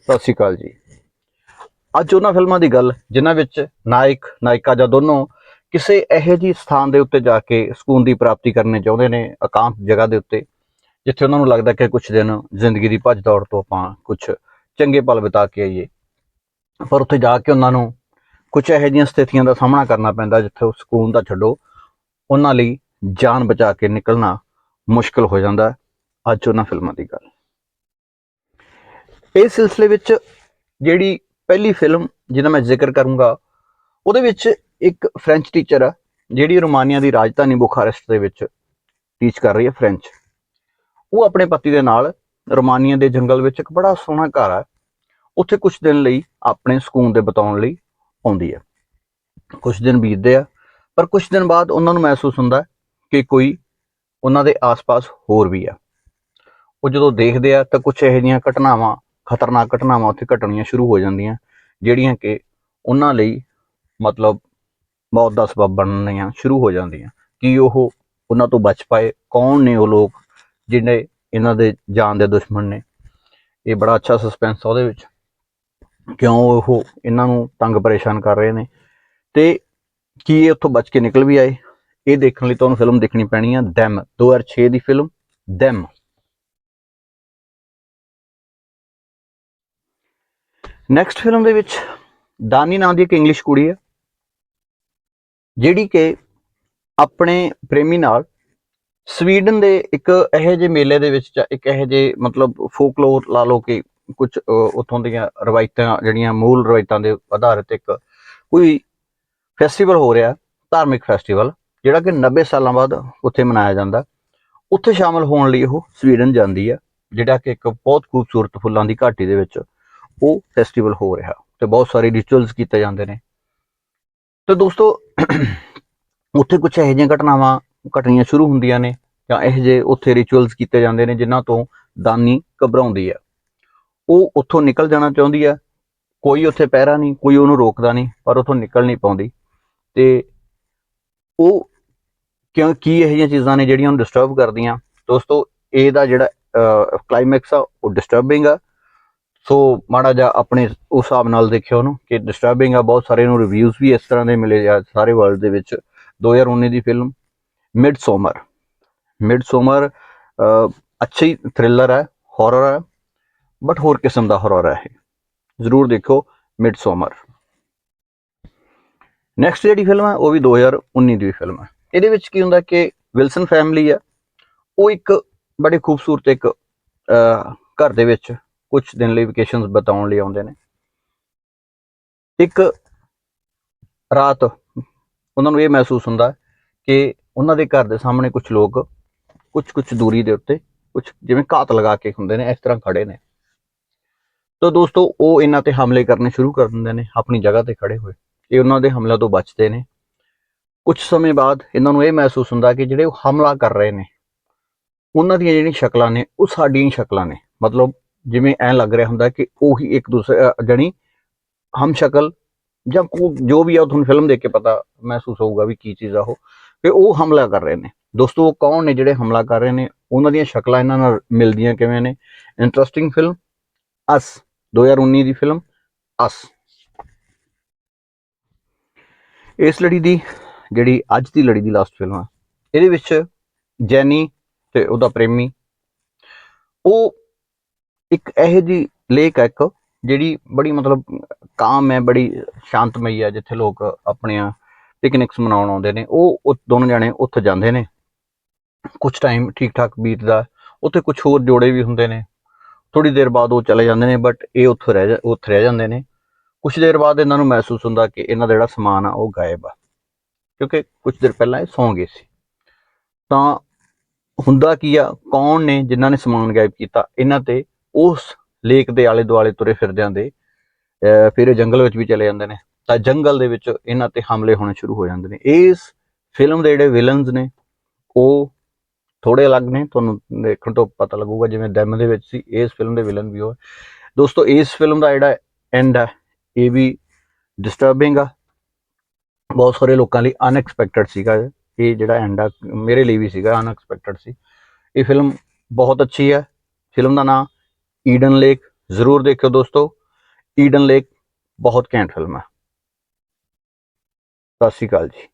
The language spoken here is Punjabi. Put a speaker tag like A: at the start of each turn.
A: ਸਤਿ ਸ਼੍ਰੀ ਅਕਾਲ ਜੀ। ਅੱਜ ਉਹਨਾਂ ਫਿਲਮਾਂ ਦੀ ਗੱਲ, ਜਿਨ੍ਹਾਂ ਵਿੱਚ ਨਾਇਕ, ਨਾਇਕਾ ਜਾਂ ਦੋਨੋਂ ਕਿਸੇ ਇਹੋ ਜਿਹੀ ਸਥਾਨ ਦੇ ਉੱਤੇ ਜਾ ਕੇ ਸਕੂਨ ਦੀ ਪ੍ਰਾਪਤੀ ਕਰਨੀ ਚਾਹੁੰਦੇ ਨੇ ਇਕਾਂਤ ਜਗ੍ਹਾ ਦੇ ਉੱਤੇ, ਜਿੱਥੇ ਉਹਨਾਂ ਨੂੰ ਲੱਗਦਾ ਕਿ ਕੁਝ ਦਿਨ ਜ਼ਿੰਦਗੀ ਦੀ ਭੱਜ ਦੌੜ ਤੋਂ ਆਪਾਂ ਕੁਝ ਚੰਗੇ ਪਲ ਬਿਤਾ ਕੇ ਆਈਏ। ਪਰ ਉੱਥੇ ਜਾ ਕੇ ਉਹਨਾਂ ਨੂੰ ਕੁਝ ਇਹੋ ਜਿਹੀਆਂ ਸਥਿਤੀਆਂ ਦਾ ਸਾਹਮਣਾ ਕਰਨਾ ਪੈਂਦਾ, ਜਿੱਥੇ ਉਹ ਸਕੂਨ ਦਾ ਛੱਡੋ, ਉਹਨਾਂ ਲਈ ਜਾਨ ਬਚਾ ਕੇ ਨਿਕਲਣਾ ਮੁਸ਼ਕਲ ਹੋ ਜਾਂਦਾ। ਅੱਜ ਉਹਨਾਂ ਫਿਲਮਾਂ ਦੀ ਗੱਲ। ਇਸ ਸਿਲਸਿਲੇ ਵਿੱਚ ਜਿਹੜੀ ਪਹਿਲੀ ਫਿਲਮ ਜਿਹਦਾ ਮੈਂ ਜ਼ਿਕਰ ਕਰੂੰਗਾ, ਉਹਦੇ ਵਿੱਚ ਇੱਕ ਫ੍ਰੈਂਚ ਟੀਚਰ ਆ, ਜਿਹੜੀ ਰੋਮਾਨੀਆ ਦੀ ਰਾਜਧਾਨੀ ਬੁਖਾਰੈਸਟ ਦੇ ਵਿੱਚ ਟੀਚ ਕਰ ਰਹੀ ਹੈ ਫ੍ਰੈਂਚ ਉਹ ਆਪਣੇ ਪਤੀ ਦੇ ਨਾਲ ਰੋਮਾਨੀਆ ਦੇ ਜੰਗਲ ਵਿੱਚ ਇੱਕ ਬੜਾ ਸੋਹਣਾ ਘਰ ਆ, ਉੱਥੇ ਕੁਝ ਦਿਨ ਲਈ ਆਪਣੇ ਸਕੂਨ ਦੇ ਬਿਤਾਉਣ ਲਈ ਆਉਂਦੀ ਹੈ। ਕੁਝ ਦਿਨ ਬੀਤਦੇ ਆ, ਪਰ ਕੁਝ ਦਿਨ ਬਾਅਦ ਉਹਨਾਂ ਨੂੰ ਮਹਿਸੂਸ ਹੁੰਦਾ ਕਿ ਕੋਈ ਉਹਨਾਂ ਦੇ ਆਸ-ਪਾਸ ਹੋਰ ਵੀ ਆ। ਉਹ ਜਦੋਂ ਦੇਖਦੇ ਆ ਤਾਂ ਕੁਝ ਇਹੋ ਜਿਹੀਆਂ ਘਟਨਾਵਾਂ ਖਤਰਨਾਕ ਘਟਨਾਵਾਂ ਉੱਥੇ ਘਟਣੀਆਂ ਸ਼ੁਰੂ ਹੋ ਜਾਂਦੀਆਂ, ਜਿਹੜੀਆਂ ਕਿ ਉਹਨਾਂ ਲਈ ਮਤਲਬ ਮੌਤ ਦਾ ਸਬਬ ਬਣਨੀਆਂ ਸ਼ੁਰੂ ਹੋ ਜਾਂਦੀਆਂ। ਕਿ ਉਹ ਉਹਨਾਂ ਤੋਂ ਬਚ ਪਾਏ? ਕੌਣ ਨੇ ਉਹ ਲੋਕ ਜਿਹੜੇ ਇਹਨਾਂ ਦੇ ਜਾਨ ਦੇ ਦੁਸ਼ਮਣ ਨੇ? ਇਹ ਬੜਾ ਅੱਛਾ ਸਸਪੈਂਸ ਆ ਉਹਦੇ ਵਿੱਚ। ਕਿਉਂ ਉਹ ਇਹਨਾਂ ਨੂੰ ਤੰਗ ਪਰੇਸ਼ਾਨ ਕਰ ਰਹੇ ਨੇ? ਤੇ ਕੀ ਇਹ ਉੱਥੋਂ ਬਚ ਕੇ ਨਿਕਲ ਵੀ ਆਏ? ਇਹ ਦੇਖਣ ਲਈ ਤੁਹਾਨੂੰ ਫਿਲਮ ਦੇਖਣੀ ਪੈਣੀ ਆ, ਦੈਮ। 2006 ਦੀ ਫਿਲਮ ਦੈਮ। ਨੈਕਸਟ ਫਿਲਮ ਦੇ ਵਿੱਚ ਦਾਨੀ ਨਾਮ ਦੀ ਇੱਕ ਇੰਗਲਿਸ਼ ਕੁੜੀ ਹੈ, ਜਿਹੜੀ ਕਿ ਆਪਣੇ ਪ੍ਰੇਮੀ ਨਾਲ ਸਵੀਡਨ ਦੇ ਇੱਕ ਇਹੋ ਜਿਹੇ ਮੇਲੇ ਦੇ ਵਿੱਚ ਜਾਂ ਇੱਕ ਇਹੋ ਜਿਹੇ ਮਤਲਬ ਫੋਕਲੋਰ ਲਾ ਲਓ ਕਿ ਕੁਝ ਉਥੋਂ ਦੀਆਂ ਰਵਾਇਤਾਂ ਜਿਹੜੀਆਂ ਮੂਲ ਰਵਾਇਤਾਂ ਦੇ ਆਧਾਰਿਤ ਇੱਕ ਕੋਈ ਫੈਸਟੀਵਲ ਹੋ ਰਿਹਾ, ਧਾਰਮਿਕ ਫੈਸਟੀਵਲ ਜਿਹੜਾ ਕਿ 90 ਸਾਲਾਂ ਬਾਅਦ ਉੱਥੇ ਮਨਾਇਆ ਜਾਂਦਾ। ਉੱਥੇ ਸ਼ਾਮਲ ਹੋਣ ਲਈ ਉਹ ਸਵੀਡਨ ਜਾਂਦੀ ਹੈ, ਜਿਹੜਾ ਕਿ ਇੱਕ ਬਹੁਤ ਖੂਬਸੂਰਤ ਫੁੱਲਾਂ ਦੀ ਘਾਟੀ ਦੇ ਵਿੱਚ ਉਹ ਫੈਸਟੀਵਲ ਹੋ ਰਿਹਾ ਤੇ ਬਹੁਤ ਸਾਰੇ ਰਿਚੁਅਲਸ ਕੀਤੇ ਜਾਂਦੇ ਨੇ। ਤੇ ਦੋਸਤੋ, ਉੱਥੇ ਕੁਝ ਇਹੋ ਜਿਹੀਆਂ ਘਟਨਾਵਾਂ ਘਟਣੀਆਂ ਸ਼ੁਰੂ ਹੁੰਦੀਆਂ ਨੇ ਜਾਂ ਇਹੋ ਜਿਹੇ ਉੱਥੇ ਰਿਚੁਅਲਸ ਕੀਤੇ ਜਾਂਦੇ ਨੇ ਜਿਨ੍ਹਾਂ ਤੋਂ ਦਾਨੀ ਘਬਰਾਉਂਦੀ ਹੈ। ਉਹ ਉੱਥੋਂ ਨਿਕਲ ਜਾਣਾ ਚਾਹੁੰਦੀ ਹੈ। ਕੋਈ ਉੱਥੇ ਪਹਿਰਾ ਨਹੀਂ, ਕੋਈ ਉਹਨੂੰ ਰੋਕਦਾ ਨਹੀਂ, ਪਰ ਉੱਥੋਂ ਨਿਕਲ ਨਹੀਂ ਪਾਉਂਦੀ। ਤੇ ਉਹ ਕਿਉਂ, ਕੀ ਇਹੋ ਜਿਹੀਆਂ ਚੀਜ਼ਾਂ ਨੇ ਜਿਹੜੀਆਂ ਉਹਨੂੰ ਡਿਸਟਰਬ ਕਰਦੀਆਂ? ਦੋਸਤੋ, ਇਹਦਾ ਜਿਹੜਾ ਕਲਾਈਮੈਕਸ ਆ, ਉਹ ਡਿਸਟਰਬਿੰਗ ਆ। ਸੋ ਮਾੜਾ ਜਿਹਾ ਆਪਣੇ ਉਸ ਹਿਸਾਬ ਨਾਲ ਦੇਖਿਓ ਉਹਨੂੰ ਕਿ ਡਿਸਟਰਬਿੰਗ ਆ, ਬਹੁਤ ਸਾਰੇ ਨੂੰ ਰਿਵਿਊਜ਼ ਵੀ ਇਸ ਤਰ੍ਹਾਂ ਦੇ ਮਿਲੇ ਆ ਸਾਰੇ ਵਰਲਡ ਦੇ ਵਿੱਚ। 2019 ਦੀ film Midsommar Midsommar ਅੱਛੀ ਥ੍ਰਿਲਰ ਹੈ ਹਾਰਰ ਹੈ ਬਟ ਹੋਰ ਕਿਸਮ ਦਾ ਹਾਰਰ ਹੈ ਇਹ। ਜ਼ਰੂਰ ਦੇਖੋ ਮਿਡ ਸੋਮਰ ਨੈਕਸਟ ਜਿਹੜੀ ਫਿਲਮ ਹੈ ਉਹ ਵੀ 2019 ਦੀ ਫਿਲਮ ਹੈ ਇਹਦੇ ਵਿੱਚ ਕੀ ਹੁੰਦਾ ਕਿ ਵਿਲਸਨ ਫੈਮਿਲੀ ਹੈ ਉਹ ਇੱਕ ਬੜੇ ਖੂਬਸੂਰਤ ਇੱਕ ਘਰ ਦੇ ਵਿੱਚ ਕੁਝ ਦਿਨ ਲਈ ਵਕੇਸ਼ਨਸ ਬਤਾਉਣ ਲਈ ਆਉਂਦੇ ਨੇ। ਇੱਕ ਰਾਤ ਉਹਨਾਂ ਨੂੰ ਇਹ ਮਹਿਸੂਸ ਹੁੰਦਾ ਕਿ ਉਹਨਾਂ ਦੇ ਘਰ ਦੇ ਸਾਹਮਣੇ ਕੁਝ ਲੋਕ ਕੁਝ ਕੁਝ ਦੂਰੀ ਦੇ ਉੱਤੇ ਕੁਝ ਜਿਵੇਂ ਘਾਤ ਲਗਾ ਕੇ ਹੁੰਦੇ ਨੇ, ਇਸ ਤਰ੍ਹਾਂ ਖੜੇ ਨੇ। ਤਾਂ ਦੋਸਤੋ, ਉਹ ਇਹਨਾਂ ਤੇ ਹਮਲੇ ਕਰਨੇ ਸ਼ੁਰੂ ਕਰ ਦਿੰਦੇ ਨੇ, ਆਪਣੀ ਜਗ੍ਹਾ ਤੇ ਖੜੇ ਹੋਏ। ਇਹ ਉਹਨਾਂ ਦੇ ਹਮਲਿਆਂ ਤੋਂ ਬਚਦੇ ਨੇ। ਕੁਝ ਸਮੇਂ ਬਾਅਦ ਇਹਨਾਂ ਨੂੰ ਇਹ ਮਹਿਸੂਸ ਹੁੰਦਾ ਕਿ ਜਿਹੜੇ ਉਹ ਹਮਲਾ ਕਰ ਰਹੇ ਨੇ, ਉਹਨਾਂ ਦੀਆਂ ਜਿਹੜੀਆਂ ਸ਼ਕਲਾਂ ਨੇ, ਉਹ ਸਾਡੀਆਂ ਹੀ ਸ਼ਕਲਾਂ ਨੇ। ਮਤਲਬ ਜਿਵੇਂ ਐਂ ਲੱਗ ਰਿਹਾ ਹੁੰਦਾ ਕਿ ਉਹੀ ਇੱਕ ਦੂਸਰੇ ਅ, ਜਣੀ ਹਮ ਸ਼ਕਲ ਜਾਂ ਕੋ- ਜੋ ਵੀ ਆ ਤੁਹਾਨੂੰ ਫਿਲਮ ਦੇਖ ਕੇ ਪਤਾ ਮਹਿਸੂਸ ਹੋਊਗਾ ਵੀ ਕੀ ਚੀਜ਼ ਆ ਉਹ ਕਿ ਉਹ ਹਮਲਾ ਕਰ ਰਹੇ ਨੇ। ਦੋਸਤੋ ਉਹ ਕੌਣ ਨੇ ਜਿਹੜੇ ਹਮਲਾ ਕਰ ਰਹੇ ਨੇ? ਉਹਨਾਂ ਦੀਆਂ ਸ਼ਕਲਾਂ ਇਹਨਾਂ ਨਾਲ ਮਿਲਦੀਆਂ ਕਿਵੇਂ ਨੇ? ਇੰਟਰਸਟਿੰਗ ਫਿਲਮ ਅਸ 2019 ਦੀ ਫਿਲਮ ਅਸ ਇਸ ਲੜੀ ਦੀ ਜਿਹੜੀ ਅੱਜ ਦੀ ਲੜੀ ਦੀ ਲਾਸਟ ਫਿਲਮ ਆ ਇਹਦੇ ਵਿੱਚ ਜੈਨੀ ਤੇ ਉਹਦਾ ਪ੍ਰੇਮੀ ਉਹ ਇੱਕ ਇਹੋ ਜਿਹੀ ਲੇਕ ਹੈ ਇੱਕ ਜਿਹੜੀ ਬੜੀ ਮਤਲਬ ਕਾਮ ਹੈ, ਬੜੀ ਸ਼ਾਂਤਮਈ ਹੈ ਜਿੱਥੇ ਲੋਕ ਆਪਣੀਆਂ ਪਿਕਨਿਕਸ ਮਨਾਉਣ ਆਉਂਦੇ ਨੇ। ਉਹ ਦੋਨੋਂ ਜਣੇ ਉੱਥੇ ਜਾਂਦੇ ਨੇ। ਕੁਝ ਟਾਈਮ ਠੀਕ ਠਾਕ ਬੀਤਦਾ। ਉੱਥੇ ਕੁਝ ਹੋਰ ਜੋੜੇ ਵੀ ਹੁੰਦੇ ਨੇ। ਥੋੜੀ ਦੇਰ ਬਾਅਦ ਉਹ ਚਲੇ ਜਾਂਦੇ ਨੇ ਬਟ ਇਹ ਉੱਥੇ ਰਹਿ ਜਾ- ਉੱਥੇ ਰਹਿ ਜਾਂਦੇ ਨੇ। ਕੁਝ ਦੇਰ ਬਾਅਦ ਇਹਨਾਂ ਨੂੰ ਮਹਿਸੂਸ ਹੁੰਦਾ ਕਿ ਇਹਨਾਂ ਦਾ ਜਿਹੜਾ ਸਮਾਨ ਆ, ਉਹ ਗਾਇਬ ਆ। ਕਿਉਂਕਿ ਕੁਝ ਦੇਰ ਪਹਿਲਾਂ ਇਹ ਸੌਂ ਗਏ ਸੀ। ਤਾਂ ਹੁੰਦਾ ਕੀ ਆ, ਕੌਣ ਨੇ ਜਿਨ੍ਹਾਂ ਨੇ ਸਮਾਨ ਗਾਇਬ ਕੀਤਾ? ਇਹਨਾਂ ਤੇ ਉਸ ਲੇਕ ਦੇ ਆਲੇ ਦੁਆਲੇ ਤੁਰੇ ਫਿਰਦਿਆਂ ਦੇ ਫਿਰ ਇਹ ਜੰਗਲ ਵਿੱਚ ਵੀ ਚਲੇ ਜਾਂਦੇ ਨੇ। ਤਾਂ ਜੰਗਲ ਦੇ ਵਿੱਚ ਇਹਨਾਂ ਤੇ ਹਮਲੇ ਹੋਣੇ ਸ਼ੁਰੂ ਹੋ ਜਾਂਦੇ ਨੇ। ਇਸ ਫਿਲਮ ਦੇ ਜਿਹੜੇ ਵਿਲਨਸ ਨੇ, ਉਹ ਥੋੜੇ ਅਲੱਗ ਨੇ। ਤੁਹਾਨੂੰ ਦੇਖਣ ਤੋਂ ਪਤਾ ਲੱਗੂਗਾ ਜਿਵੇਂ ਡੈਮ ਦੇ ਵਿੱਚ ਸੀ, ਇਸ ਫਿਲਮ ਦੇ ਵਿਲਨ ਵੀ ਉਹ ਹੈ। ਦੋਸਤੋ, ਇਸ ਫਿਲਮ ਦਾ ਜਿਹੜਾ ਐਂਡ ਹੈ, ਇਹ ਵੀ ਡਿਸਟਰਬਿੰਗ ਆ। ਬਹੁਤ ਸਾਰੇ ਲੋਕਾਂ ਲਈ ਅਨਐਕਸਪੈਕਟਡ ਸੀਗਾ ਇਹ। ਇਹ ਜਿਹੜਾ ਐਂਡ ਆ, ਮੇਰੇ ਲਈ ਵੀ ਸੀਗਾ ਅਨਐਕਸਪੈਕਟਡ ਸੀ। ਇਹ ਫਿਲਮ ਬਹੁਤ ਅੱਛੀ ਹੈ। ਫਿਲਮ ਦਾ ਨਾਮ ਈਡਨ ਲੇਕ ਜ਼ਰੂਰ ਦੇਖਿਓ ਦੋਸਤੋ। ਈਡਨ ਲੇਕ ਬਹੁਤ ਘੈਂਟ ਫਿਲਮ ਹੈ ਸਤਿ ਸ਼੍ਰੀ ਅਕਾਲ ਜੀ।